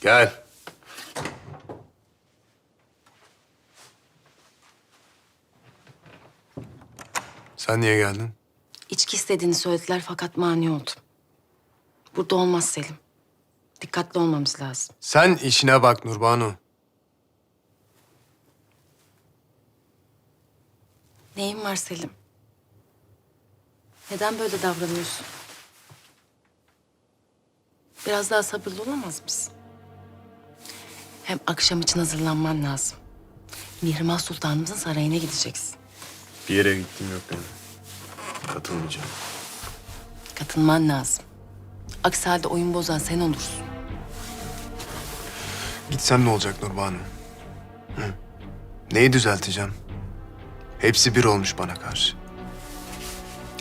Gel. Sen niye geldin? İçki istediğini söylediler fakat mani oldum. Burada olmaz Selim. Dikkatli olmamız lazım. Sen işine bak Nurbanu. Neyin var Selim? Neden böyle davranıyorsun? Biraz daha sabırlı olamaz mısın? Hem akşam için hazırlanman lazım. Mihrimah Sultanımızın sarayına gideceksin. Bir yere gittim yok benim. Katılmayacağım. Katılman lazım. Aksi halde oyun bozan sen olursun. Gitsem ne olacak Nurbanu? Hı? Neyi düzelteceğim? Hepsi bir olmuş bana karşı.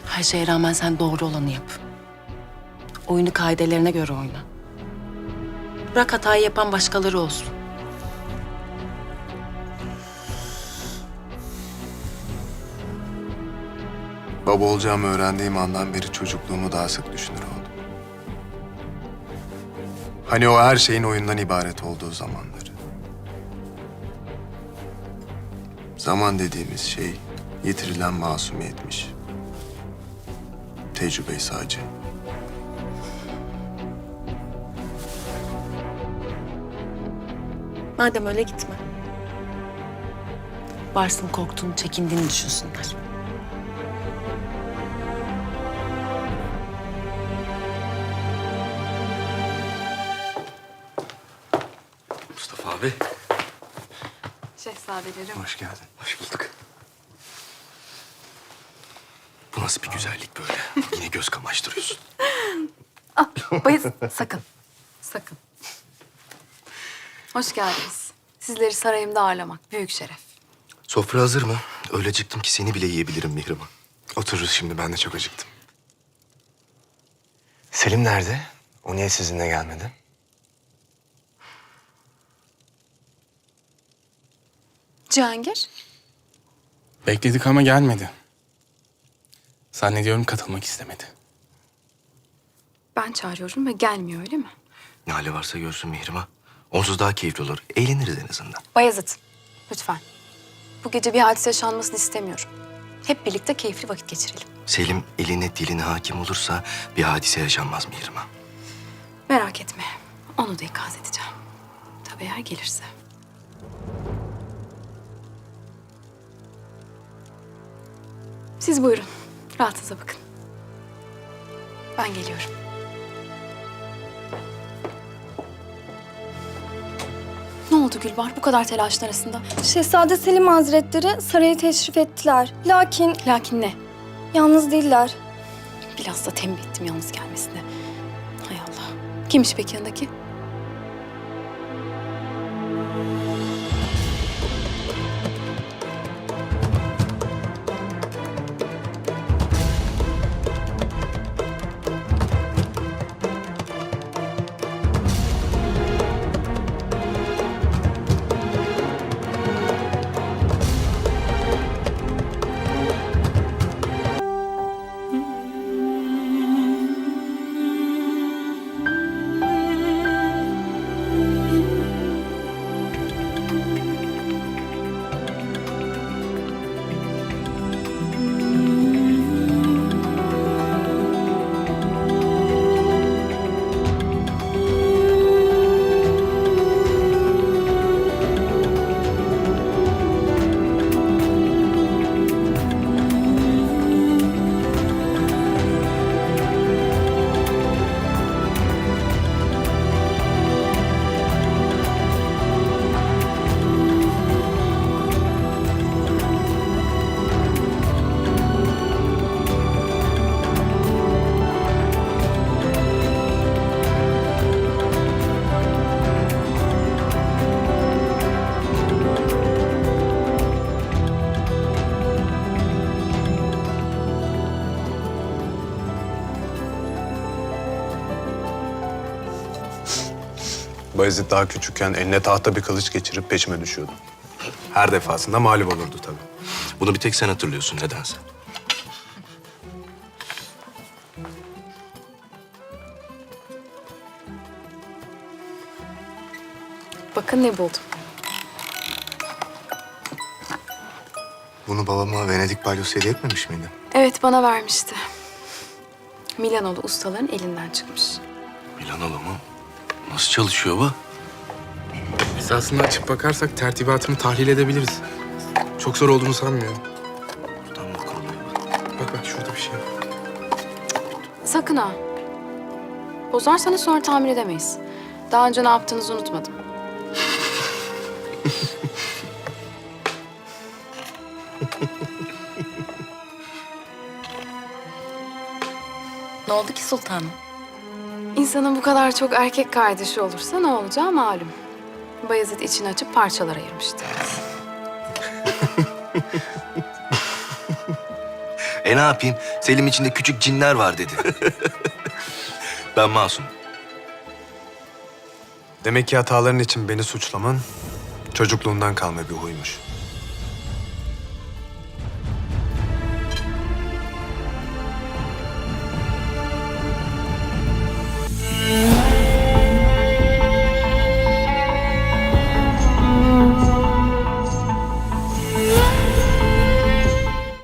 Her şeye rağmen sen doğru olanı yap. Oyunu kaidelerine göre oyna. Bırak hatayı yapan başkaları olsun. Baba olacağımı öğrendiğim andan beri çocukluğumu daha sık düşünür oldum. Hani o her şeyin oyundan ibaret olduğu zamanları. Zaman dediğimiz şey yitirilen masumiyetmiş. Tecrübe sadece. Madem öyle gitme. Varsın korktuğunu, çekindiğini düşünsünler. Mustafa abi. Şehzadelerim. Hoş geldin. Hoş bulduk. Bu nasıl bir güzellik böyle? Yine göz kamaştırıyorsun. Bayız sakın. Sakın. Hoş geldiniz. Sizleri sarayımda ağırlamak büyük şeref. Sofra hazır mı? Öyle çıktım ki seni bile yiyebilirim Mihrimah. Otururuz şimdi ben de çok acıktım. Selim nerede? O niye sizinle gelmedi? Cihangir. Bekledik ama gelmedi. Zannediyorum katılmak istemedi. Ben çağırıyorum ve gelmiyor öyle mi? Ne hali varsa görsün Mihrimah. Onsuz daha keyifli olur. Eğleniriz en azından. Bayezid, lütfen. Bu gece bir hadise yaşanmasını istemiyorum. Hep birlikte keyifli vakit geçirelim. Selim eline diline hakim olursa bir hadise yaşanmaz Mihrimah. Merak etme. Onu da ikaz edeceğim. Tabii eğer gelirse. Siz buyurun. Rahatınıza bakın. Ben geliyorum. Ne oldu Gülbar bu kadar telaşın arasında? Şehzade Selim Hazretleri saraya teşrif ettiler. Lakin Lakin ne? yalnız değiller. Biraz da tembih ettim yalnız gelmesine. Hay Allah. Kimmiş peki yanındaki? Bayezid daha küçükken eline tahta bir kılıç geçirip peşime düşüyordu. Her defasında mağlup olurdu tabii. Bunu bir tek sen hatırlıyorsun nedense. Bakın ne buldum. Bunu babama Venedik balyosu hediye etmemiş miydi? Evet bana vermişti. Milanoğlu ustaların elinden çıkmış. Milanoğlu mu? Nasıl çalışıyor bu? Esasında açıp bakarsak tertibatını tahlil edebiliriz. Çok zor olduğunu sanmıyorum. Buradan kuruluyor? Bak bak şurada bir şey var. Sakın ha. Bozarsanız sonra tamir edemeyiz. Daha önce ne yaptığınızı unutmadım. Ne oldu ki sultanım? İnsanın bu kadar çok erkek kardeşi olursa ne olacağı malum. Bayezid içini açıp parçalara ayırmıştı. E ne yapayım? Selim içinde küçük cinler var dedi. ben masum. Demek ki hataların için beni suçlaman çocukluğundan kalma bir huymuş.